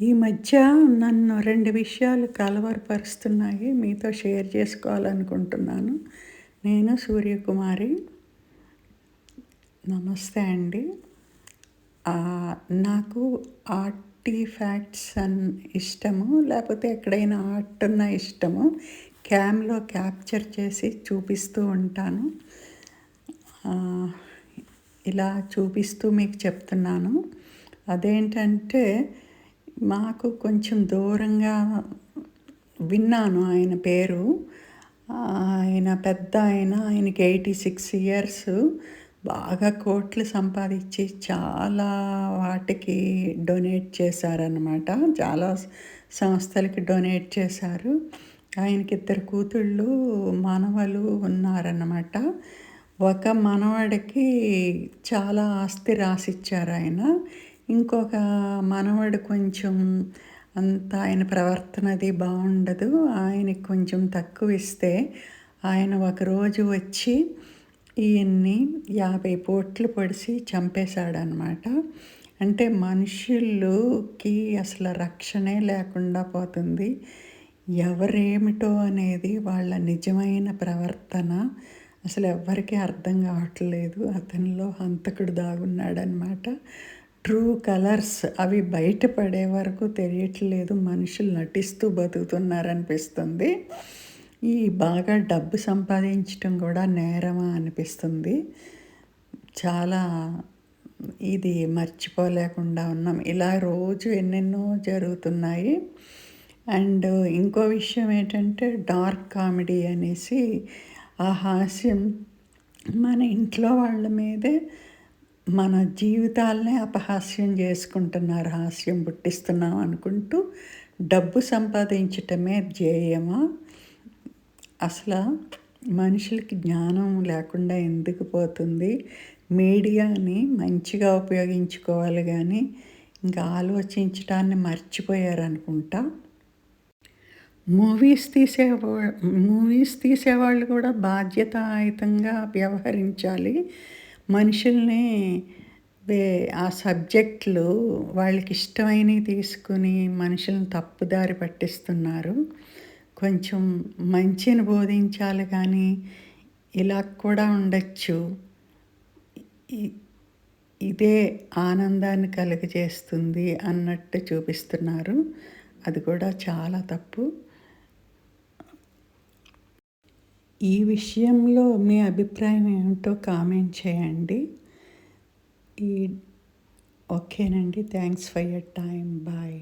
ఈ మధ్య నన్ను రెండు విషయాలు కలవరపరుస్తున్నాయి. మీతో షేర్ చేసుకోవాలనుకుంటున్నాను. నేను సూర్యకుమారి. నమస్తే అండి. నాకు ఆర్టిఫ్యాక్ట్స్ అన్ ఇష్టము లేకపోతే ఎక్కడైనా ఆర్ట్ ఉన్న ఇష్టము క్యామ్లో క్యాప్చర్ చేసి చూపిస్తూ ఉంటాను. ఇలా చూపిస్తూ మీకు చెప్తున్నాను. అదేంటంటే మాకు కొంచెం దూరంగా విన్నాను ఆయన పేరు. ఆయన పెద్ద ఆయన ఆయనకి ఎయిటీ సిక్స్ ఇయర్స్. బాగా కోట్లు సంపాదించి చాలా వాటికి డొనేట్ చేశారనమాట చాలా సంస్థలకి డొనేట్ చేశారు. ఆయనకి ఇద్దరు కూతుళ్ళు మనవలు ఉన్నారన్నమాట. ఒక మనవాడికి చాలా ఆస్తి రాసిచ్చారు ఆయన. ఇంకొక మనవడు కొంచెం అంత ఆయన ప్రవర్తన అది బాగుండదు. ఆయనకి కొంచెం తక్కువ ఇస్తే ఆయన ఒకరోజు వచ్చి ఈయన్ని యాభై పోట్లు పొడిసి చంపేశాడనమాట అంటే మనుషులకి అసలు రక్షణే లేకుండా పోతుంది. ఎవరేమిటో అనేది వాళ్ళ నిజమైన ప్రవర్తన అసలు ఎవ్వరికీ అర్థం కావట్లేదు. అతనిలో హంతకుడు దాగున్నాడనమాట ట్రూ కలర్స్ అవి బయటపడే వరకు తెలియట్లేదు. మనుషులు నటిస్తూ బతుకుతున్నారనిపిస్తుంది. ఈ బాగా డబ్బు సంపాదించడం కూడా నేరమా అనిపిస్తుంది. చాలా ఇది మర్చిపోలేకుండా ఉన్నాం. ఇలా రోజు ఎన్నెన్నో జరుగుతున్నాయి. అండ్ ఇంకో విషయం ఏంటంటే డార్క్ కామెడీ అనేసి ఆ హాస్యం మన ఇంట్లో వాళ్ళ మీదే మన జీవితాలనే అపహాస్యం చేసుకుంటున్నారు హాస్యం పుట్టిస్తున్నాం అనుకుంటూ డబ్బు సంపాదించటమే ధ్యేయమా? అసలు మనుషులకి జ్ఞానం లేకుండా ఎందుకు పోతుంది? మీడియాని మంచిగా ఉపయోగించుకోవాలి కానీ ఇంకా ఆలోచించడాన్ని మర్చిపోయారనుకుంటా? మూవీస్ తీసే మూవీస్ తీసేవాళ్ళు కూడా బాధ్యతాయుతంగా వ్యవహరించాలి. మనుషుల్ని ఆ సబ్జెక్టులు వాళ్ళకి ఇష్టమైనవి తీసుకుని మనుషులను తప్పుదారి పట్టిస్తున్నారు. కొంచెం మంచిని బోధించాలి కానీ ఇలా కూడా ఉండొచ్చు. ఇదే ఆనందాన్ని కలుగజేస్తుంది అన్నట్టు చూపిస్తున్నారు. అది కూడా చాలా తప్పు. ఈ విషయంలో మీ అభిప్రాయం ఏమిటో కామెంట్ చేయండి. ఈ ఓకేనండి. Thanks for your time bye.